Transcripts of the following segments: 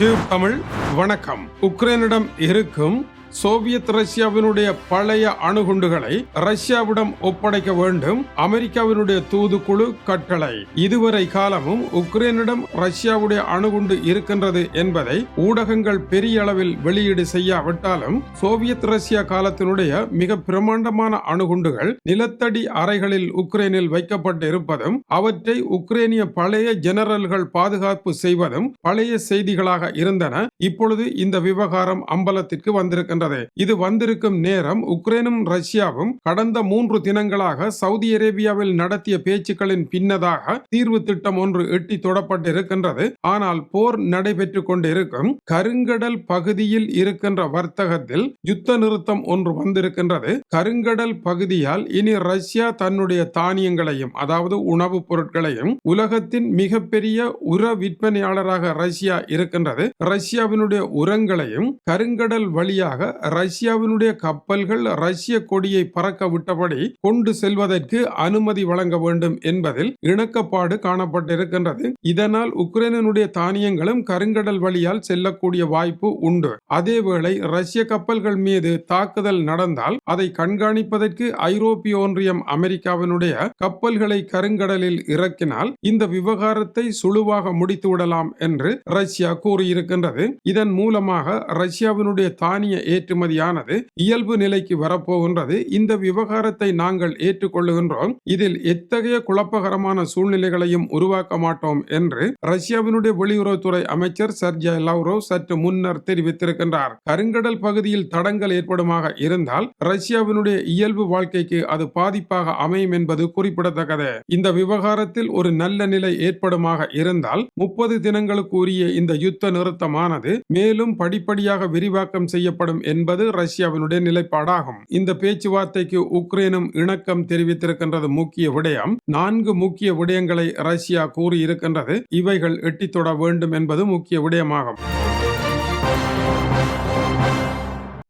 Tube Tamil வணக்கம். உக்ரைனிடம் இருக்கும் Soviet ரஷ்யாவினுடைய பழைய அணுகுண்டுகளை ரஷ்யாவிடம் ஒப்படைக்க வேண்டும். அமெரிக்காவினுடைய தூதுக்குழு கட்டளை. இதுவரை காலமும் உக்ரைனிடம் ரஷ்யாவுடைய அணுகுண்டு இருக்கின்றது என்பதை ஊடகங்கள் பெரிய அளவில் வெளியீடு செய்யாவிட்டாலும் சோவியத் ரஷ்யா காலத்தினுடைய மிக பிரமாண்டமான அணுகுண்டுகள் நிலத்தடி அறைகளில் உக்ரைனில் வைக்கப்பட்டு இருப்பதும் அவற்றை உக்ரைனிய பழைய ஜெனரல்கள் பாதுகாப்பு செய்வதும் பழைய செய்திகளாக இருந்தன. இப்பொழுது இந்த விவகாரம் அம்பலத்திற்கு வந்திருக்கின்றது இது வந்திருக்கும் நேரம் உக்ரைனும் ரஷ்யாவும் கடந்த மூன்று தினங்களாக சவுதி அரேபியாவில் நடத்திய பேச்சுக்களின் பின்னதாக தீர்வு திட்டம் ஒன்று எட்டி தொடப்பட்டிருக்கின்றது. ஆனால் போர் நடைபெற்றுக் கொண்டிருக்கும் கருங்கடல் பகுதியில் இருக்கின்ற வர்த்தகத்தில் யுத்த நிறுத்தம் ஒன்று வந்திருக்கின்றது. கருங்கடல் பகுதியால் இனி ரஷ்யா தன்னுடைய தானியங்களையும் அதாவது உணவுப் பொருட்களையும் உலகத்தின் மிகப்பெரிய உர விற்பனையாளராக ரஷ்யா இருக்கின்றது. ரஷ்யாவினுடைய உரங்களையும் கருங்கடல் வழியாக ரஷ்யாவினுடைய கப்பல்கள் ரஷ்ய கொடியை பறக்க விட்டபடி கொண்டு செல்வதற்கு அனுமதி வழங்க வேண்டும் என்பதில் இணக்கப்பாடு காணப்பட்டிருக்கின்றது. இதனால் உக்ரைனுடைய தானியங்களும் கருங்கடல் வழியால் செல்லக்கூடிய வாய்ப்பு உண்டு. அதேவேளை ரஷ்ய கப்பல்கள் மீது தாக்குதல் நடந்தால் அதை கண்காணிப்பதற்கு ஐரோப்பிய ஒன்றியம் அமெரிக்காவினுடைய கப்பல்களை கருங்கடலில் இறக்கினால் இந்த விவகாரத்தை சுழுவாக முடித்து விடலாம் என்று ரஷ்யா கூறியிருக்கின்றது. இதன் மூலமாக ரஷ்யாவினுடைய தானிய ஏற்றுமதியானது இயல்பு நிலைக்கு வரப்போகின்றது. இந்த விவகாரத்தை நாங்கள் ஏற்றுக்கொள்ளுகின்றோம். இதில் எத்தகைய குழப்பகரமான சூழ்நிலைகளையும் உருவாக்க மாட்டோம் என்று ரஷ்யாவினுடைய வெளியுறவுத்துறை அமைச்சர் சர்ஜா லவ்ரோ சற்று முன்னர் தெரிவித்திருக்கின்றார். கருங்கடல் பகுதியில் தடங்கள் ஏற்படுமாக இருந்தால் ரஷ்யாவினுடைய இயல்பு வாழ்க்கைக்கு அது பாதிப்பாக அமையும் என்பது குறிப்பிடத்தக்கது. இந்த விவகாரத்தில் ஒரு நல்ல நிலை ஏற்படுமாக இருந்தால் முப்பது தினங்களுக்கு உரிய இந்த யுத்த நிறுத்தமானது மேலும் படிப்படியாக விரிவாக்கம் செய்யப்படும் என்பது ரஷ்யாவினுடைய நிலைப்பாடாகும். இந்த பேச்சுவார்த்தைக்கு உக்ரைனும் இணக்கம் தெரிவித்திருக்கின்றது முக்கிய விடயம். நான்கு முக்கிய விடயங்களை ரஷ்யா கூறியிருக்கின்றது. இவைகள் எட்டித்தொட வேண்டும் என்பது முக்கிய விடயமாகும்.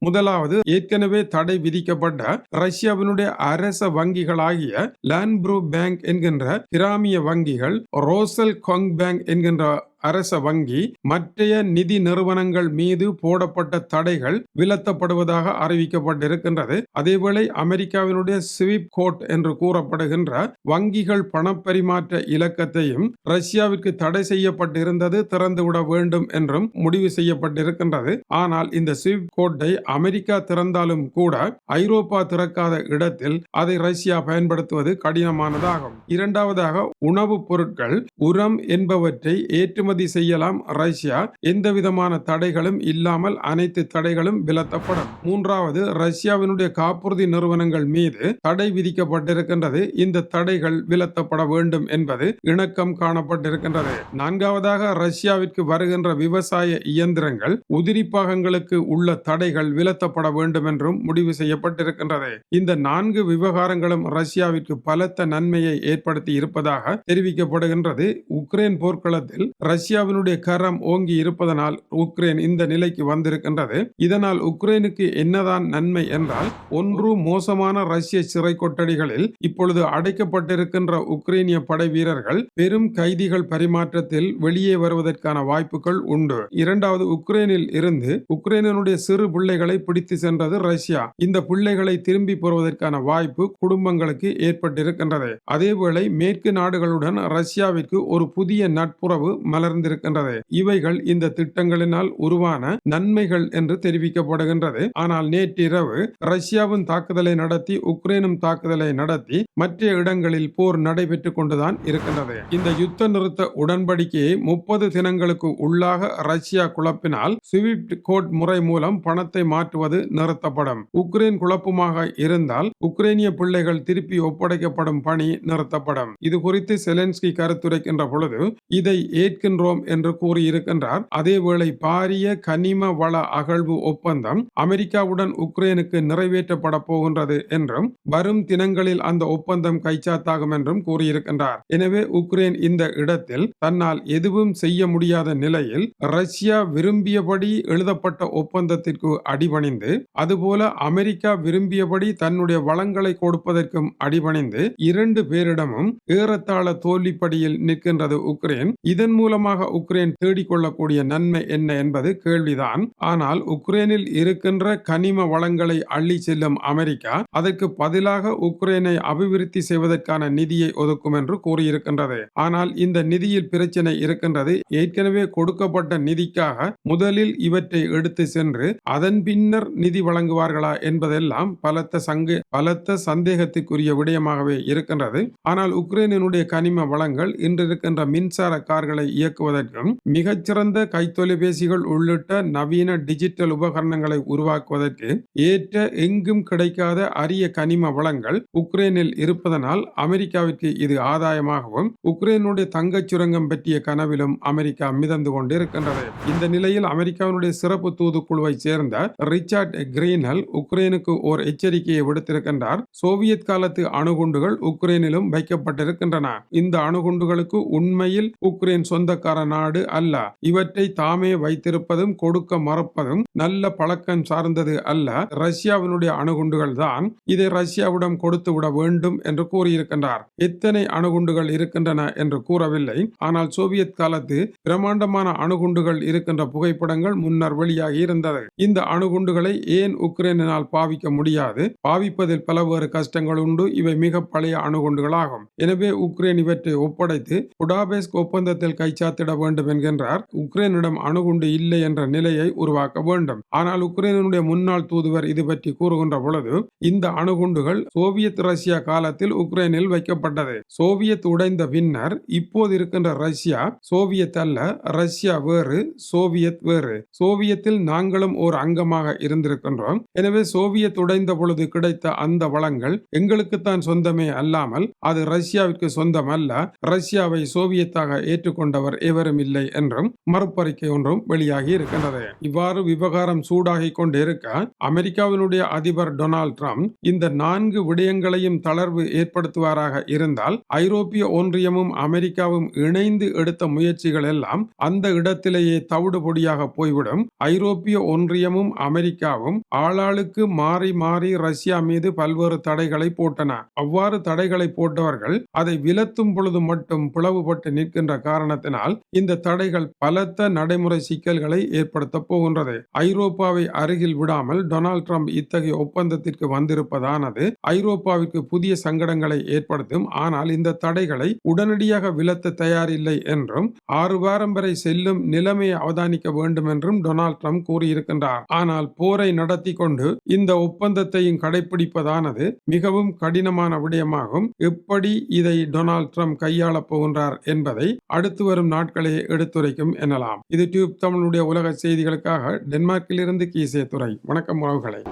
முதலாவது ஏற்கனவே தடை விதிக்கப்பட்ட ரஷ்யாவினுடைய அரச வங்கிகளாகிய லான்ப்ரூ பேங்க் என்கின்ற கிராமிய வங்கிகள் ரோசல் கொங் பேங்க் என்கின்ற அரச வங்கி மற்றைய நிதி நிறுவனங்கள் மீது போடப்பட்ட தடைகள் விலத்தப்படுவதாக அறிவிக்கப்பட்டிருக்கின்றது. அதேவேளை அமெரிக்காவினுடைய ஸ்விப் கோட் என்று கூறப்படுகின்ற வங்கிகள் பணப்பரிமாற்ற இலக்கத்தையும் ரஷ்யாவிற்கு தடை செய்யப்பட்டிருந்தது திறந்துவிட வேண்டும் என்றும் முடிவு செய்யப்பட்டிருக்கின்றது. ஆனால் இந்த ஸ்விப் கோட்டை அமெரிக்கா திறந்தாலும் கூட ஐரோப்பா திறக்காத இடத்தில் அதை ரஷ்யா பயன்படுத்துவது கடினமானதாகும். இரண்டாவதாக உணவுப் பொருட்கள் உரம் என்பவற்றை ஏற்றுமதி செய்யலாம். ரஷ்யா எந்த விதமான தடைகளும் இல்லாமல் அனைத்து தடைகளும் விலத்தப்படும். மூன்றாவது ரஷ்யாவினுடைய காப்புறுதி நிறுவனங்கள் மீது தடை விதிக்கப்பட்டிருக்கின்றது. இந்த தடைகள் விலத்தப்பட வேண்டும் என்பது இணக்கம் காணப்பட்டிருக்கின்றது. நான்காவதாக ரஷ்யாவிற்கு வருகின்ற விவசாய இயந்திரங்கள் உதிரி பாகங்களுக்கு உள்ள தடைகள் விலத்தப்பட வேண்டும் என்றும் முடிவு செய்யப்பட்டிருக்கின்றது. இந்த நான்கு விவகாரங்களும் ரஷ்யாவிற்கு பலத்த நன்மையை ஏற்படுத்தி இருப்பதாக தெரிவிக்கப்படுகின்றது. உக்ரைன் போர்க்களத்தில் ரஷ்யாவினுடைய கரம் ஓங்கி இருப்பதனால் உக்ரைன் இந்த நிலைக்கு வந்திருக்கின்றது. இதனால் உக்ரைனுக்கு என்னதான் நன்மை என்றால் ஒன்று மோசமான ரஷ்ய சிறை கொட்டடிகளில் இப்பொழுது அடைக்கப்பட்டிருக்கின்ற உக்ரைனிய படை வீரர்கள் பெரும் கைதிகள் பரிமாற்றத்தில் வெளியே வருவதற்கான வாய்ப்புகள் உண்டு. இரண்டாவது உக்ரைனில் இருந்து உக்ரைனுடைய சிறு பிள்ளைகளை பிடித்து சென்றது ரஷ்யா. இந்த பிள்ளைகளை திரும்பி பெறுவதற்கான வாய்ப்பு குடும்பங்களுக்கு ஏற்பட்டிருக்கின்றது. அதேவேளை மேற்கு நாடுகளுடன் ரஷ்யாவிற்கு ஒரு புதிய நட்புறவு மலர் மலர்ந்திருக்கின்றது இவைகள் இந்த திட்டங்களினால் உருவான நன்மைகள் என்று தெரிவிக்கப்படுகின்றது. ஆனால் நேற்றிரவு ரஷ்யாவும் தாக்குதலை நடத்தி உக்ரைனும் தாக்குதலை நடத்தி மற்ற இடங்களில் போர் நடைபெற்றுக் கொண்டுதான் இருக்கின்றது. இந்த யுத்த நிறுத்த உடன்படிக்கையை முப்பது தினங்களுக்கு உள்ளாக ரஷ்யா குழப்பினால் ஸ்விஃப்ட் கோட் முறை மூலம் பணத்தை மாற்றுவது நிறுத்தப்படும். உக்ரைன் குழப்பமாக இருந்தால் உக்ரைனிய பிள்ளைகள் திருப்பி ஒப்படைக்கப்படும் பணி நிறுத்தப்படும். இது குறித்து செலன்ஸ்கி கருத்துரைக்கின்ற பொழுது இதை ஏற்கின்ற கொள்கின்றோம் என்று கூறியிருக்கின்றார். அதேவேளை பாரிய கனிம வள அகழ்வு ஒப்பந்தம் அமெரிக்காவுடன் உக்ரைனுக்கு நிறைவேற்றப்பட போகின்றது என்றும் வரும் தினங்களில் அந்த ஒப்பந்தம் கைச்சாத்தாகும் என்றும் கூறியிருக்கின்றார். எனவே உக்ரைன் இந்த இடத்தில் தன்னால் எதுவும் செய்ய முடியாத நிலையில் ரஷ்யா விரும்பியபடி எழுதப்பட்ட ஒப்பந்தத்திற்கு அடிபணிந்து அதுபோல அமெரிக்கா விரும்பியபடி தன்னுடைய வளங்களை கொடுப்பதற்கும் அடிபணிந்து இரண்டு பேரிடமும் ஏறத்தாழ தோல்விப்படியில் நிற்கின்றது உக்ரைன். இதன் மூலமாக மூலமாக உக்ரைன் தேடிக்கொள்ளக்கூடிய நன்மை என்ன என்பது கேள்விதான். ஆனால் உக்ரைனில் இருக்கின்ற கனிம வளங்களை அள்ளி செல்லும் அமெரிக்கா அதற்கு பதிலாக உக்ரைனை அபிவிருத்தி செய்வதற்கான நிதியை ஒதுக்கும் என்று கூறியிருக்கின்றது. ஆனால் இந்த நிதியில் பிரச்சனை இருக்கின்றது. ஏற்கனவே கொடுக்கப்பட்ட நிதிக்காக முதலில் இவற்றை எடுத்து சென்று அதன் பின்னர் நிதி வழங்குவார்களா என்பதெல்லாம் பலத்த சங்கு பலத்த சந்தேகத்துக்குரிய விடயமாகவே இருக்கின்றது. ஆனால் உக்ரைனினுடைய கனிம வளங்கள் இன்று இருக்கின்ற மின்சார கார்களை இயக்குவதற்கும் மிகச்சிறந்த கைத்தொலைபேசிகள் உள்ளிட்ட நவீன டிஜிட்டல் உபகரணங்களை உருவாக்குவதற்கு ஏற்ற எங்கும் கிடைக்காத அரிய கனிம வளங்கள் உக்ரைனில் இருப்பதனால் அமெரிக்காவிற்கு இது ஆதாயமாகவும் உக்ரைனுடைய தங்கச் சுரங்கம் பற்றிய கனவிலும் அமெரிக்கா மிதந்து கொண்டிருக்கின்றது. இந்த நிலையில் அமெரிக்காவினுடைய சிறப்பு தூதுக்குழுவை சேர்ந்த ரிச்சர்ட் கிரீனல் உக்ரைனுக்கு ஓர் எச்சரிக்கையை விடுத்திருக்கின்றார். சோவியத் காலத்து அணுகுண்டுகள் உக்ரைனிலும் வைக்கப்பட்டிருக்கின்றன. இந்த அணுகுண்டுகளுக்கு உண்மையில் உக்ரைன் சொந்தக்கார நாடு அல்ல. இவற்றை தாமே வைத்திருப்பதும் கொடுக்க மறப்பதும் நல்ல பழக்கம் சார்ந்தது அல்ல. ரஷ்யாவினுடைய அணுகுண்டுகள் தான் இதை ரஷ்யாவிடம் கொடுத்து விட வேண்டும் என்று கூறியிருக்கின்றார். எத்தனை அணுகுண்டுகள் இருக்கின்றன என்று கூறவில்லை. ஆனால் சோவியத் காலத்து பிரம்மாண்டமான அணுகுண்டுகள் இருக்கின்ற புகைப்படங்கள் முன்னர் வெளியாகி இருந்தது. இந்த அணுகுண்டுகளை ஏன் உக்ரைனால் பாவிக்க முடியாது? பாவிப்பதில் பலவேறு கஷ்டங்கள் உண்டு. இவை மிக பழைய அணுகுண்டுகளாகும். எனவே உக்ரைன் இவற்றை ஒப்படைத்து புடாபேஸ்க் ஒப்பந்தத்தில் கைச்சா கைச்சாத்திட வேண்டும் என்கின்றார். உக்ரைனிடம் அணுகுண்டு இல்லை என்ற நிலையை உருவாக்க வேண்டும். ஆனால் உக்ரைனுடைய முன்னாள் தூதுவர் இது பற்றி கூறுகின்ற பொழுது இந்த அணுகுண்டுகள் சோவியத் ரஷ்யா காலத்தில் உக்ரைனில் வைக்கப்பட்டது. சோவியத் உடைந்த பின்னர் இப்போது இருக்கின்ற ரஷ்யா சோவியத் அல்ல ரஷ்யா வேறு சோவியத் வேறு. சோவியத்தில் நாங்களும் ஒரு அங்கமாக இருந்திருக்கின்றோம். எனவே சோவியத் உடைந்த பொழுது கிடைத்த அந்த வளங்கள் எங்களுக்குத்தான் சொந்தமே அல்லாமல் அது ரஷ்யாவிற்கு சொந்தம் அல்ல ரஷ்யாவை சோவியத்தாக ஏற்றுக்கொண்டவர் எவரும் இல்லை என்றும் மறுப்பறிக்கை ஒன்றும் வெளியாகி இருக்கின்றது. இவ்வாறு விவகாரம் சூடாகி கொண்டிருக்க அமெரிக்காவினுடைய அதிபர் டொனால்ட் ட்ரம்ப் இந்த நான்கு விடயங்களையும் தளர்வு ஏற்படுத்துவாராக இருந்தால் ஐரோப்பிய ஒன்றியமும் அமெரிக்காவும் இணைந்து எடுத்த முயற்சிகள் எல்லாம் அந்த இடத்திலேயே தவிடுபொடியாக போய்விடும். ஐரோப்பிய ஒன்றியமும் அமெரிக்காவும் ஆளாளுக்கு மாறி மாறி ரஷ்யா மீது பல்வேறு தடைகளை போட்டன. அவ்வாறு தடைகளை போட்டவர்கள் அதை விலத்தும் பொழுது மட்டும் பிளவுபட்டு நிற்கின்ற காரணத்தினால் இந்த தடைகள் பலத்த நடைமுறை சிக்கல்களை ஏற்படுத்த போகின்றது. ஐரோப்பாவை அருகில் விடாமல் டொனால்ட் ட்ரம்ப் இத்தகைய ஒப்பந்தத்திற்கு வந்திருப்பதானது ஐரோப்பாவிற்கு புதிய சங்கடங்களை ஏற்படுத்தும். ஆனால் இந்த தடைகளை உடனடியாக விலத்த தயாரில்லை என்றும் ஆறு வாரம் வரை செல்லும் நிலைமையை அவதானிக்க வேண்டும் என்றும் டொனால்ட் ட்ரம்ப் கூறியிருக்கின்றார். ஆனால் போரை நடத்தி கொண்டு இந்த ஒப்பந்தத்தையும் கடைபிடிப்பதானது மிகவும் கடினமான விடயமாகும். எப்படி இதை டொனால்ட் ட்ரம்ப் கையாளப் போகின்றார் என்பதை அடுத்து வரும் நாட்களை எடுத்துரைக்கும் எனலாம். இது டியூப் தமிழுடைய உலக செய்திகளுக்காக டென்மார்க்கிலிருந்து கீசே துறை வணக்கம் உறவுகளை.